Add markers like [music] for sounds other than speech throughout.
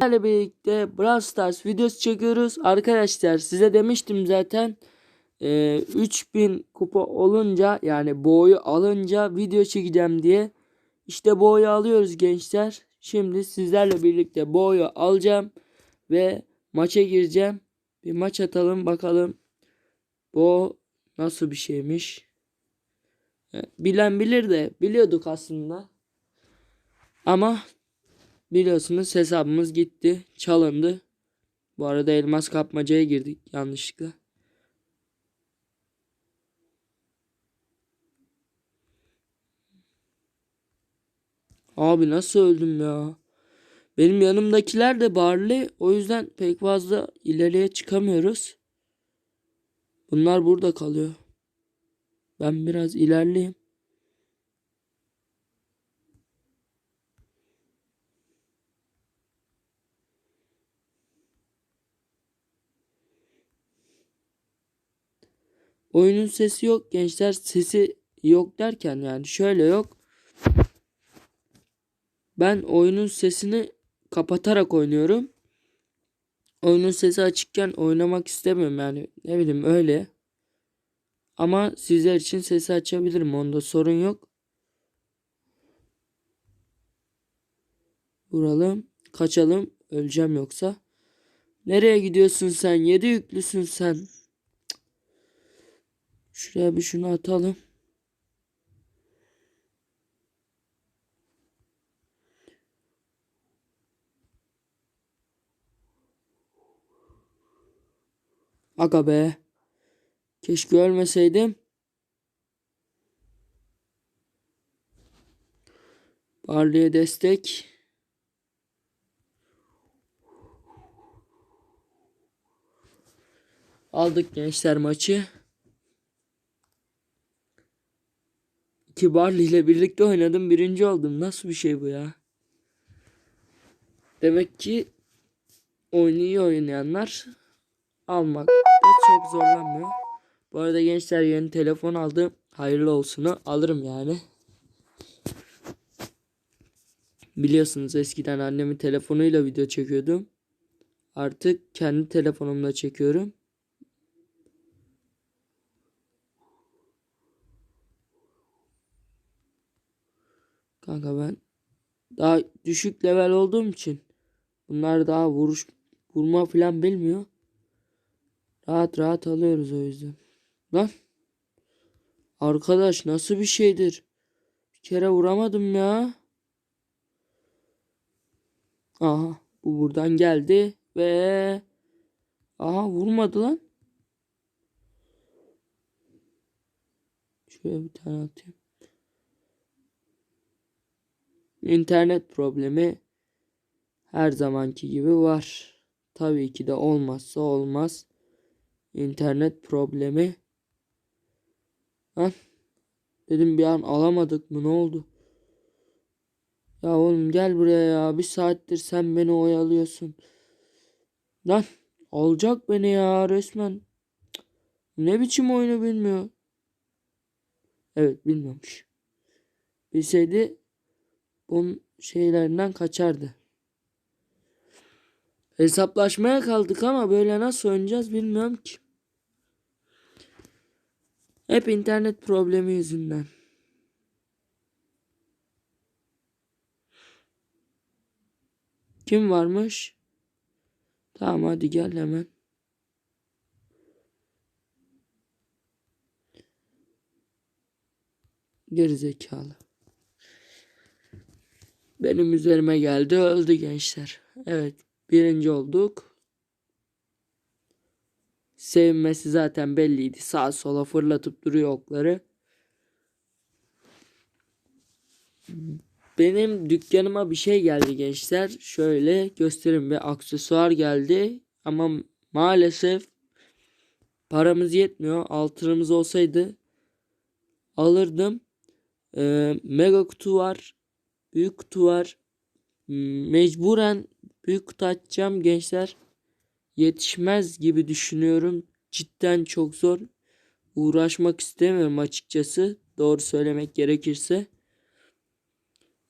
Sizlerle birlikte Brawl Stars videosu çekiyoruz. Arkadaşlar size demiştim zaten. e, 3000 kupa olunca yani boyu alınca video çekeceğim diye. İşte boyu alıyoruz gençler. Şimdi sizlerle birlikte boyu alacağım. Ve maça gireceğim. Bir maç atalım bakalım. Bu nasıl bir şeymiş. E, Bilen bilir de biliyorduk aslında. Ama biliyorsunuz hesabımız gitti. Çalındı. Bu arada elmas kapmacaya girdik yanlışlıkla. Abi nasıl öldüm ya? Benim yanımdakiler de Barley. O yüzden pek fazla ileriye çıkamıyoruz. Bunlar burada kalıyor. Ben biraz ilerleyeyim. Oyunun sesi yok gençler. Sesi yok derken yani şöyle yok. Ben oyunun sesini kapatarak oynuyorum. Oyunun sesi açıkken oynamak istemiyorum yani. Ne bileyim öyle. Ama sizler için sesi açabilirim. Onda sorun yok. Vuralım. Kaçalım. Öleceğim yoksa. Nereye gidiyorsun sen? Yedi yüklüsün sen. Şuraya bir şunu atalım. Aga be. Keşke ölmeseydim. Barley'e destek. Aldık gençler maçı. İki Barley ile birlikte oynadım. Birinci oldum. Nasıl bir şey bu ya? Demek ki oyunu iyi oynayanlar almakta çok zorlanmıyor. Bu arada gençler yeni telefon aldım. Hayırlı olsunu alırım yani. Biliyorsunuz eskiden annemin telefonuyla video çekiyordum. Artık kendi telefonumla çekiyorum. Kanka ben daha düşük level olduğum için bunlar daha vuruş vurma falan bilmiyor. Rahat rahat alıyoruz o yüzden. Lan. Arkadaş nasıl bir şeydir? Bir kere vuramadım ya. Aha bu buradan geldi ve aha vurmadı lan. Şöyle bir tane atayım. İnternet problemi her zamanki gibi var. Tabii ki de olmazsa olmaz. İnternet problemi. Lan. Dedim bir an alamadık mı ne oldu? Ya oğlum gel buraya ya. Bir saattir sen beni oyalıyorsun. Lan alacak beni ya resmen. Ne biçim oyunu bilmiyor. Evet bilmiyormuş. Bilseydi bunun şeylerinden kaçardı. Hesaplaşmaya kaldık ama böyle nasıl oynayacağız bilmiyorum ki. Hep internet problemi yüzünden. Kim varmış? Tamam hadi gel hemen. Gerizekalı. Benim üzerime geldi öldü gençler. Evet birinci olduk. Sevinmesi zaten belliydi. Sağa sola fırlatıp duruyor okları. Benim dükkanıma bir şey geldi gençler. Şöyle göstereyim bir aksesuar geldi. Ama maalesef paramız yetmiyor. Altınımız olsaydı alırdım. Ee, mega kutu var. Büyük kutu var. Mecburen büyük kutu açacağım gençler. Yetişmez gibi düşünüyorum. Cidden çok zor. Uğraşmak istemiyorum açıkçası. Doğru söylemek gerekirse.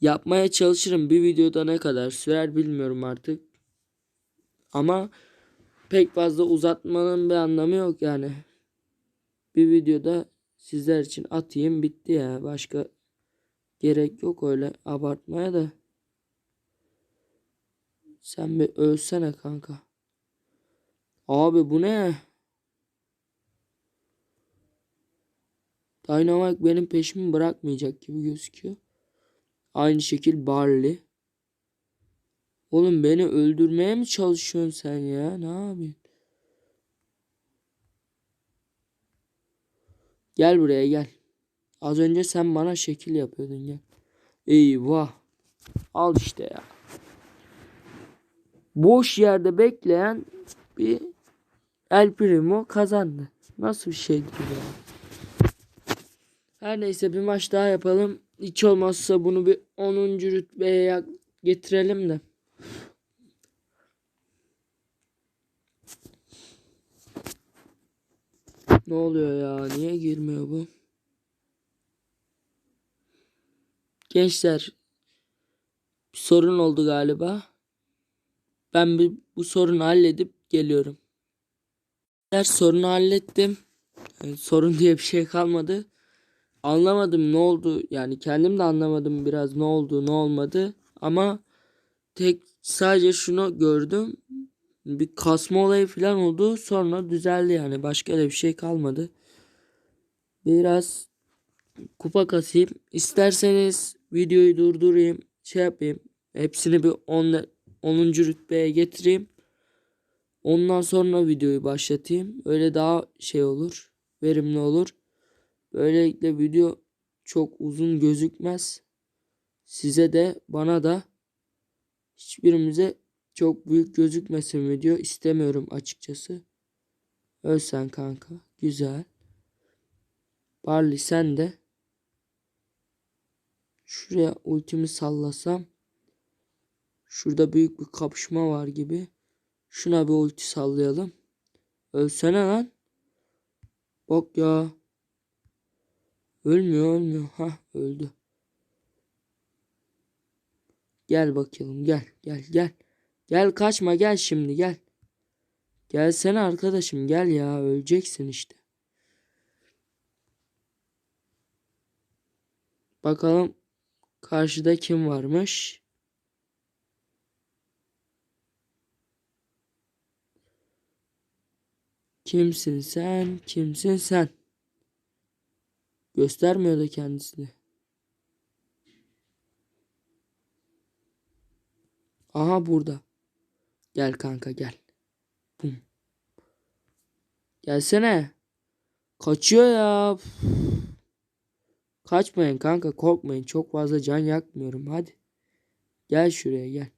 Yapmaya çalışırım. Bir videoda ne kadar sürer bilmiyorum artık. Ama pek fazla uzatmanın bir anlamı yok yani. Bir videoda sizler için atayım bitti ya. Başka gerek yok öyle abartmaya da. Sen bir ölsene kanka. Abi bu ne? Dynamite benim peşimi bırakmayacak gibi gözüküyor. Aynı şekil Barley. Oğlum beni öldürmeye mi çalışıyorsun sen ya? Ne yapıyorsun? Gel buraya gel. Az önce sen bana şekil yapıyordun gel. Eyvah. Al işte ya. Boş yerde bekleyen bir El Primo kazandı. Nasıl bir şeydir ya? Her neyse bir maç daha yapalım. Hiç olmazsa bunu bir 10. rütbeye ya- getirelim de. Ne oluyor ya? Niye girmiyor bu? Gençler sorun oldu galiba. Ben bir bu sorunu halledip geliyorum. Gençler sorunu hallettim. Yani sorun diye bir şey kalmadı. Anlamadım ne oldu. Yani kendim de anlamadım biraz ne oldu ne olmadı. Ama tek sadece şunu gördüm. Bir kasma olayı falan oldu. Sonra düzeldi yani. Başka da bir şey kalmadı. Biraz kupa kasayım. İsterseniz videoyu durdurayım. Şey yapayım. Hepsini bir 10 10. rütbeye getireyim. Ondan sonra videoyu başlatayım. Öyle daha şey olur. Verimli olur. Böylelikle video çok uzun gözükmez. Size de bana da hiçbirimize çok büyük gözükmesin video istemiyorum açıkçası. Ölsen kanka. Güzel. Barley sen de. Şuraya ultimi sallasam. Şurada büyük bir kapışma var gibi. Şuna bir ulti sallayalım. Ölsene lan. Bak ya. Ölmüyor ölmüyor. Ha öldü. Gel bakalım gel gel gel. Gel kaçma gel şimdi gel. Gelsene arkadaşım gel ya öleceksin işte. Bakalım karşıda kim varmış? Kimsin sen? Kimsin sen? Göstermiyor da kendisini. Aha burada. Gel kanka gel. Bum. Gelsene. Kaçıyor ya. Üf. Kaçmayın kanka korkmayın. Çok fazla can yakmıyorum. Hadi. Gel şuraya gel.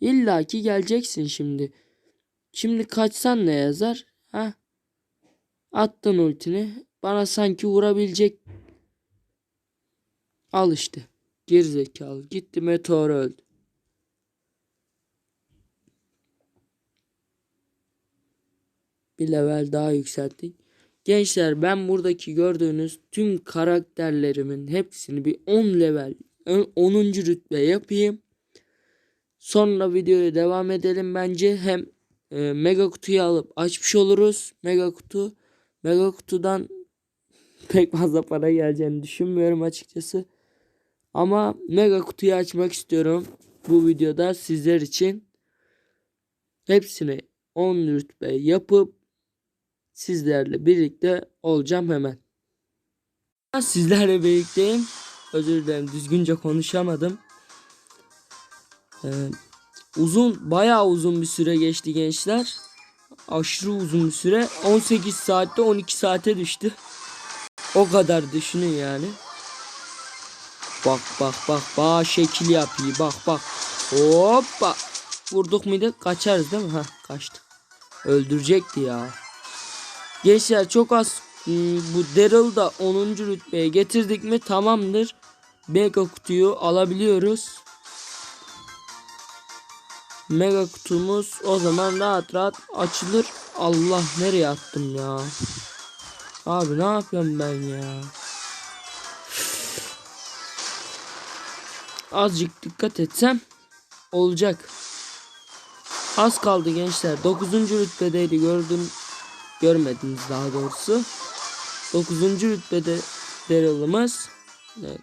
İlla ki geleceksin şimdi. Şimdi kaçsan ne yazar? Ha? Attın ultini. Bana sanki vurabilecek. Al işte. Gerizekalı. Gitti meteor öldü. Bir level daha yükselttik. Gençler ben buradaki gördüğünüz tüm karakterlerimin hepsini bir 10 level 10. rütbe yapayım. Sonra videoya devam edelim bence. Hem e, mega kutuyu alıp açmış oluruz. Mega kutu. Mega kutudan [laughs] pek fazla para geleceğini düşünmüyorum açıkçası. Ama mega kutuyu açmak istiyorum. Bu videoda sizler için. Hepsini 10 rütbe yapıp sizlerle birlikte olacağım hemen. Sizlerle birlikteyim. Özür dilerim düzgünce konuşamadım. Ee, uzun bayağı uzun bir süre geçti gençler. Aşırı uzun bir süre. 18 saatte 12 saate düştü. O kadar düşünün yani. Bak bak bak bak şekil yapıyor bak bak. Hoppa. Vurduk muydu kaçarız değil mi? Ha kaçtık. Öldürecekti ya. Gençler çok az hmm, bu Daryl da 10. rütbeye getirdik mi tamamdır. Mega kutuyu alabiliyoruz. Mega kutumuz o zaman rahat rahat açılır. Allah nereye attım ya? Abi ne yapıyorum ben ya? azıcık dikkat etsem olacak. Az kaldı gençler. 9. rütbedeydi gördüm. Görmediniz daha doğrusu. 9. rütbede Daryl'ımız. Evet.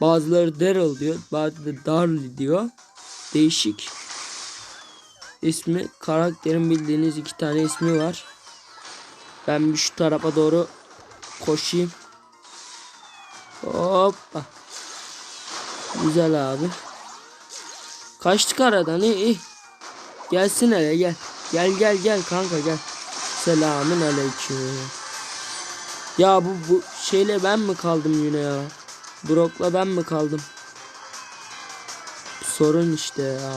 Bazıları Daryl diyor. Bazıları Darly diyor. Değişik. İsmi karakterin bildiğiniz iki tane ismi var. Ben bir şu tarafa doğru koşayım. Hoppa. Güzel abi. Kaçtık aradan iyi iyi. Gelsin hele gel. Gel gel gel kanka gel. Selamın aleyküm. Ya bu bu şeyle ben mi kaldım yine ya? Brock'la ben mi kaldım? Sorun işte ya.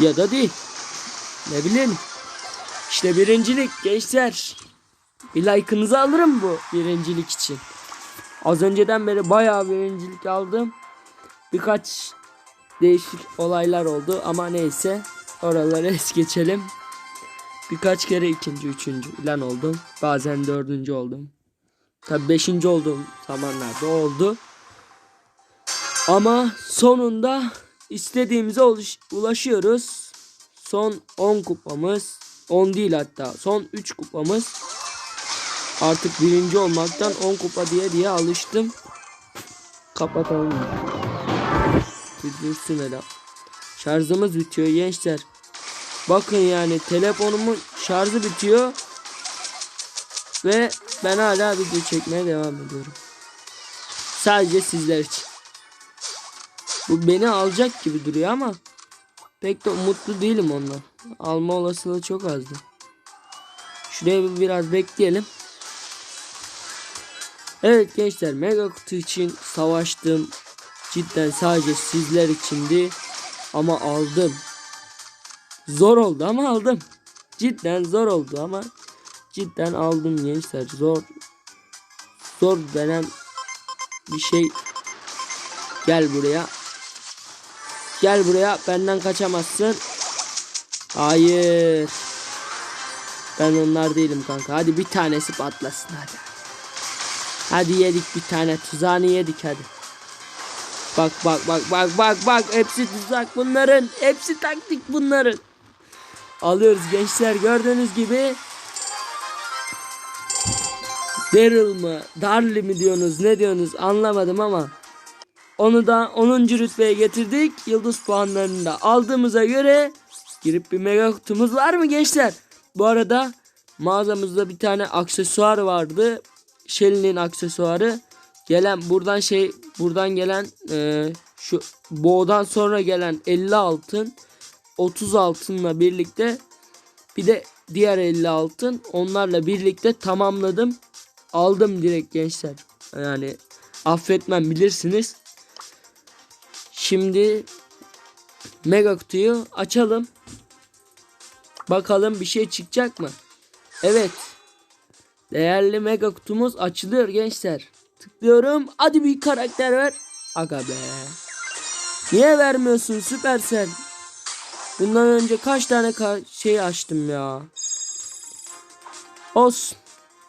Ya da değil. Ne bileyim. İşte birincilik gençler. Bir like'ınızı alırım bu birincilik için. Az önceden beri bayağı birincilik aldım. Birkaç değişik olaylar oldu ama neyse oraları es geçelim. Birkaç kere ikinci, üçüncü falan oldum. Bazen dördüncü oldum. Tabi beşinci olduğum zamanlarda oldu. Ama sonunda istediğimize ulaşıyoruz. Son 10 kupamız. 10 değil hatta. Son 3 kupamız. Artık birinci olmaktan 10 kupa diye diye alıştım. Kapatalım. Dursun hele. Şarjımız bitiyor gençler. Bakın yani telefonumun şarjı bitiyor. Ve ben hala video çekmeye devam ediyorum. Sadece sizler için. Bu beni alacak gibi duruyor ama pek de umutlu değilim ondan. Alma olasılığı çok azdı. Şuraya bir biraz bekleyelim. Evet gençler mega kutu için savaştım. Cidden sadece sizler içindi. Ama aldım. Zor oldu ama aldım. Cidden zor oldu ama cidden aldım gençler. Zor zor denen bir şey. Gel buraya. Gel buraya. Benden kaçamazsın. Hayır. Ben onlar değilim kanka. Hadi bir tanesi patlasın hadi. Hadi yedik bir tane tuzağını yedik hadi. Bak bak bak bak bak bak hepsi tuzak bunların. Hepsi taktik bunların. Alıyoruz gençler gördüğünüz gibi. Daryl mı? Darly mi diyorsunuz? Ne diyorsunuz? Anlamadım ama. Onu da 10. rütbeye getirdik. Yıldız puanlarını da aldığımıza göre girip bir mega kutumuz var mı gençler? Bu arada mağazamızda bir tane aksesuar vardı. Shelly'nin aksesuarı. Gelen buradan şey buradan gelen e, şu boğdan sonra gelen 50 altın 30 altınla birlikte bir de diğer 50 altın onlarla birlikte tamamladım. Aldım direkt gençler. Yani affetmem bilirsiniz. Şimdi mega kutuyu açalım. Bakalım bir şey çıkacak mı? Evet. Değerli mega kutumuz açılıyor gençler. Tıklıyorum. Hadi bir karakter ver. Aga be. Niye vermiyorsun Süpersel? Bundan önce kaç tane ka- şey açtım ya. Olsun.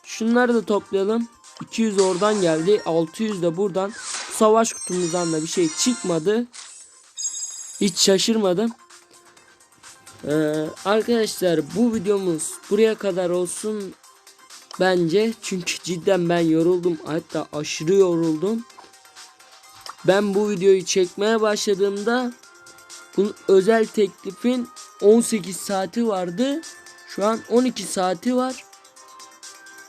Şunları da toplayalım. 200 oradan geldi. 600 de buradan. Savaş kutumuzdan da bir şey çıkmadı. Hiç şaşırmadım. Ee, arkadaşlar bu videomuz buraya kadar olsun bence. Çünkü cidden ben yoruldum. Hatta aşırı yoruldum. Ben bu videoyu çekmeye başladığımda bunun özel teklifin 18 saati vardı. Şu an 12 saati var.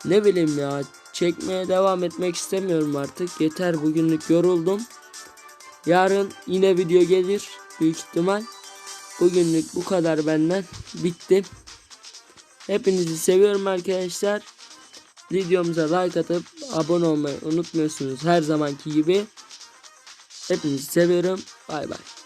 Ne bileyim ya. Çekmeye devam etmek istemiyorum artık. Yeter bugünlük yoruldum. Yarın yine video gelir. Büyük ihtimal. Bugünlük bu kadar benden. Bitti. Hepinizi seviyorum arkadaşlar. Videomuza like atıp abone olmayı unutmuyorsunuz her zamanki gibi. Hepinizi seviyorum. Bay bay.